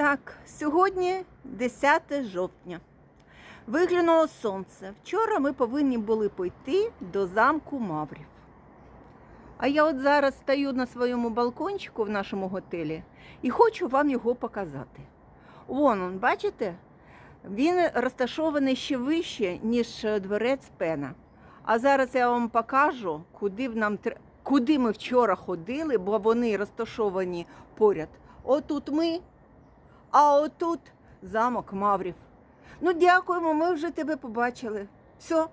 Так, сьогодні 10 жовтня. Виглянуло сонце. Вчора ми повинні були пойти до замку Маврів. А я от зараз стою на своєму балкончику в нашому готелі і хочу вам його показати. Вон, он, бачите? Він розташований ще вище, ніж дворець Пена. А зараз я вам покажу, куди, нам, куди ми вчора ходили, бо вони розташовані поряд. Отут ми, а отут замок Маврів. Ну, дякуємо, ми вже тебе побачили. Все,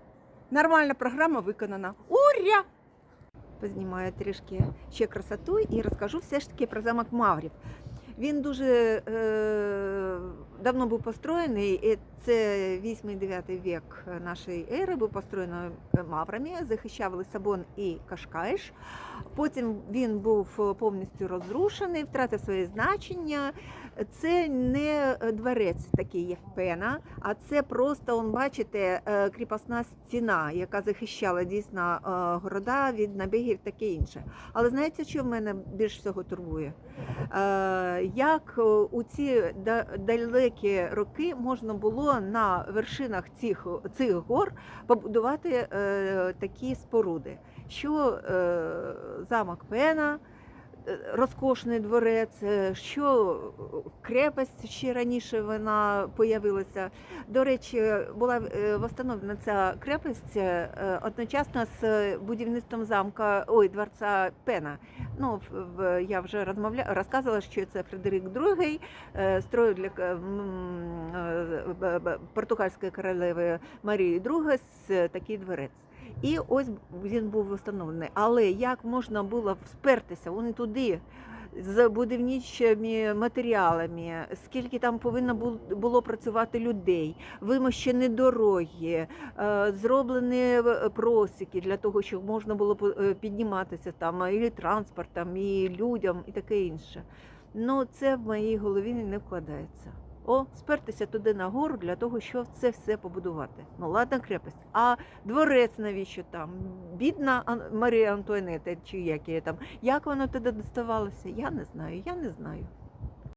нормальна програма виконана. Уря! Познімаю трішки ще красоту і розкажу все ж таки про замок Маврів. Він дуже е, давно був построєний, і це 8-9 вік нашої ери, був построєний маврами, захищав Лисабон і Кашкайш. Потім він був повністю розрушений, втратив своє значення. Це не дворець такий як пена, а це просто, он, бачите, е, кріпосна стіна, яка захищала дійсно е, города від набігів таке інше. Але знаєте, що в мене більш всього турбує? Е, Як е, у ці да- далекі роки можна було на вершинах цих, цих гор побудувати е, такі споруди, що е, замок Пена. Е, Розкошний дворець, е, що крепость ще раніше вона появилася. До речі, була е, встановлена ця крепость е, одночасно з будівництвом замка, ой, дворця Пена. Ну, я вже розмовля... розказувала, що це Фредерик II е, строїв для е, португальської королеви Марії II з такий дворець. І ось він був встановлений. Але як можна було спертися вон туди з будівничими матеріалами, скільки там повинно було працювати людей, вимощені дороги, е, зроблені е, просіки для того, щоб можна було е, підніматися там і транспортом, і людям, і таке інше. Ну, це в моїй голові не вкладається. О, спертися туди нагору для того, щоб це все побудувати. Ну, ладна крепость. А дворець навіщо там? Бідна Марія Антуанета, чи як її там. Як воно туди доставалося? Я не знаю, я не знаю.